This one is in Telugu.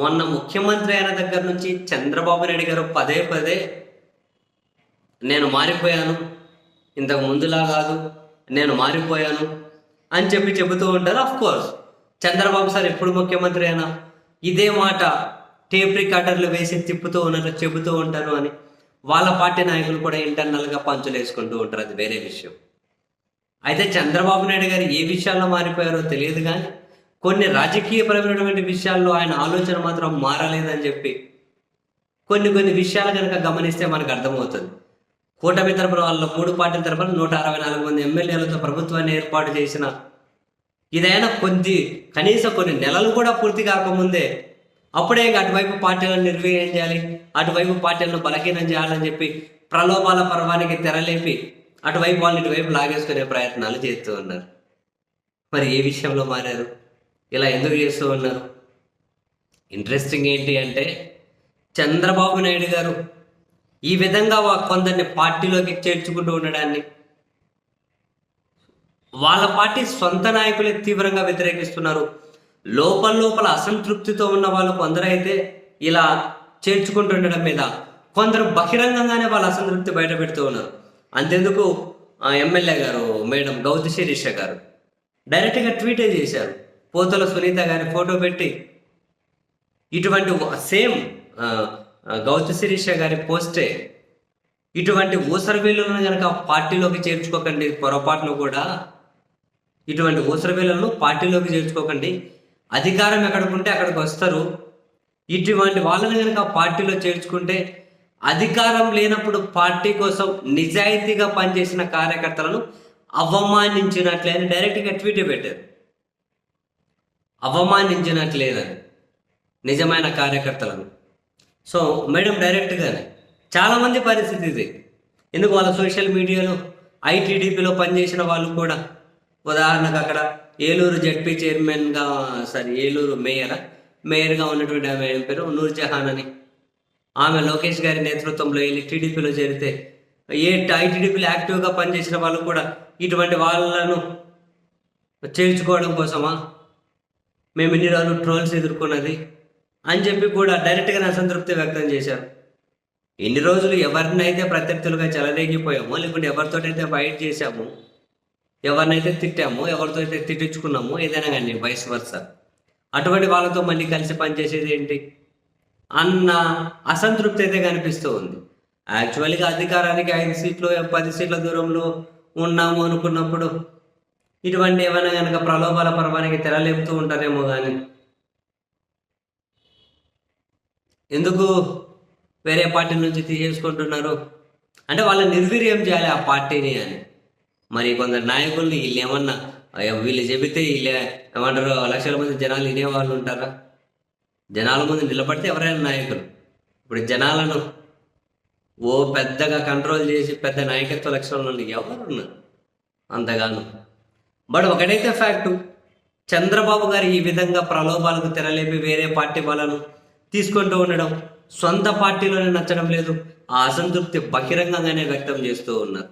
మొన్న ముఖ్యమంత్రి అయిన దగ్గర నుంచి చంద్రబాబు నాయుడు గారు పదే పదే నేను మారిపోయాను ఇంతకు ముందులా కాదు నేను మారిపోయాను అని చెప్పి చెబుతూ ఉంటారు అఫ్ కోర్స్ చంద్రబాబు సార్ ఎప్పుడు ముఖ్యమంత్రి అయినా ఇదే మాట టేప్ రికార్డర్లు వేసి తిప్పుతూ ఉన్నారు చెబుతూ ఉంటారు అని వాళ్ళ పార్టీ నాయకులు కూడా ఇంటర్నల్గా పంచులు వేసుకుంటూ ఉంటారు అది వేరే విషయం. అయితే చంద్రబాబు నాయుడు గారు ఏ విషయాల్లో మారిపోయారో తెలియదు కానీ కొన్ని రాజకీయపరమైనటువంటి విషయాల్లో ఆయన ఆలోచన మాత్రం మారలేదని చెప్పి కొన్ని కొన్ని విషయాలు కనుక గమనిస్తే మనకు అర్థమవుతుంది. కూటమి తరపున వాళ్ళ మూడు పార్టీల తరపున నూట అరవై నాలుగు మంది ఎమ్మెల్యేలతో ప్రభుత్వాన్ని ఏర్పాటు చేసిన ఇదైనా కొద్ది కనీసం కొన్ని నెలలు కూడా పూర్తి కాకముందే అప్పుడే ఇంక అటువైపు పార్టీలను నిర్వీర్యం చేయాలి అటువైపు పార్టీలను బలహీనం చేయాలని చెప్పి ప్రలోభాల పర్వానికి తెరలేపి అటువైపు వాళ్ళు ఇటువైపు లాగేసుకునే ప్రయత్నాలు చేస్తూ ఉన్నారు. మరి ఏ విషయంలో మారారు? ఇలా ఎందుకు చేస్తూ ఉన్నారు? ఇంట్రెస్టింగ్ ఏంటి అంటే చంద్రబాబు నాయుడు గారు ఈ విధంగా కొందరిని పార్టీలోకి చేర్చుకుంటూ ఉండడాన్ని వాళ్ళ పార్టీ సొంత నాయకులే తీవ్రంగా వ్యతిరేకిస్తున్నారు. లోపల లోపల అసంతృప్తితో ఉన్న వాళ్ళు కొందరైతే ఇలా చేర్చుకుంటుండడం మీద కొందరు బహిరంగంగానే వాళ్ళ అసంతృప్తి బయట పెడుతూ ఉన్నారు. అంతెందుకు? ఎమ్మెల్యే గారు మేడం గౌతి శిరీష గారు డైరెక్ట్గా ట్వీటే చేశారు. పోతల సునీత గారి ఫోటో పెట్టి ఇటువంటి సేమ్ గౌతి శిరీష గారి పోస్టే ఇటువంటి ఊసరవీళ్ళను కనుక పార్టీలోకి చేర్చుకోకండి పొరపాటును కూడా ఇటువంటి ఊసరవీళ్ళను పార్టీలోకి చేర్చుకోకండి. అధికారం ఎక్కడికి ఉంటే అక్కడికి వస్తారు ఇటువంటి వాళ్ళని కనుక పార్టీలో చేర్చుకుంటే అధికారం లేనప్పుడు పార్టీ కోసం నిజాయితీగా పనిచేసిన కార్యకర్తలను అవమానించినట్లే అని డైరెక్ట్గా ట్వీట్ పెట్టారు. అవమానించినట్లేదని. నిజమైన కార్యకర్తలను. సో మేడం డైరెక్ట్గానే. చాలామంది పరిస్థితి ఇది. ఎందుకు వాళ్ళ సోషల్ మీడియాలో ఐటీడీపీలో పనిచేసిన వాళ్ళు కూడా? ఉదాహరణకు అక్కడ ఏలూరు జడ్పీ చైర్మన్గా సారీ ఏలూరు మేయర్? మేయర్గా ఉన్నటువంటి ఆమె ఏం పేరు? నూర్ జహాన్ అని. ఆమె లోకేష్ గారి నేతృత్వంలో వెళ్ళి టీడీపీలో చేరితే ఏ ఐటీడీపీలో యాక్టివ్గా పనిచేసిన వాళ్ళు కూడా ఇటువంటి వాళ్ళను చేర్చుకోవడం కోసమా? మేము ఇన్ని రోజులు ట్రోల్స్ ఎదుర్కొన్నది? అని చెప్పి కూడా డైరెక్ట్గా అసంతృప్తి వ్యక్తం చేశారు. ఎన్ని రోజులు ఎవరినైతే ప్రత్యర్థులుగా చెలరేగిపోయామో లేకుంటే ఎవరితోటైతే ఫైట్ చేశామో ఎవరినైతే తిట్టామో ఎవరితో అయితే తిట్టించుకున్నామో ఏదైనా కానీ వయసు వరుస అటువంటి వాళ్ళతో మళ్ళీ కలిసి పనిచేసేది ఏంటి? అన్న అసంతృప్తి అయితే కనిపిస్తూ ఉంది. యాక్చువల్గా అధికారానికి ఐదు సీట్లు పది సీట్ల దూరంలో ఉన్నాము అనుకున్నప్పుడు ఇటువంటి ఏమైనా కనుక ప్రలోభాల పర్వానికి తెరలేపుతూ ఉంటారేమో కానీ ఎందుకు వేరే పార్టీ నుంచి తీసేసుకుంటున్నారు? అంటే వాళ్ళని నిర్వీర్యం చేయాలి ఆ పార్టీని అని. మరి కొందరు నాయకుల్ని వీళ్ళు ఏమన్నా వీళ్ళు చెబితే వీళ్ళు ఏమంటారు లక్షల మంది జనాలు వినేవాళ్ళు ఉంటారా? జనాల ముందు నిలబడితే ఎవరైనా నాయకులు? ఇప్పుడు జనాలను ఓ పెద్దగా కంట్రోల్ చేసి పెద్ద నాయకత్వ లక్షణాలు ఉండి ఎవరు ఉన్నారు అంతగాను. బట్ ఒకటైతే ఫ్యాక్టు చంద్రబాబు గారు ఈ విధంగా ప్రలోభాలకు తెరలేపి వేరే పార్టీ వాళ్ళను తీసుకుంటూ ఉండడం సొంత పార్టీలోనే నచ్చడం లేదు. ఆ అసంతృప్తి బహిరంగంగానే వ్యక్తం చేస్తూ ఉన్నారు.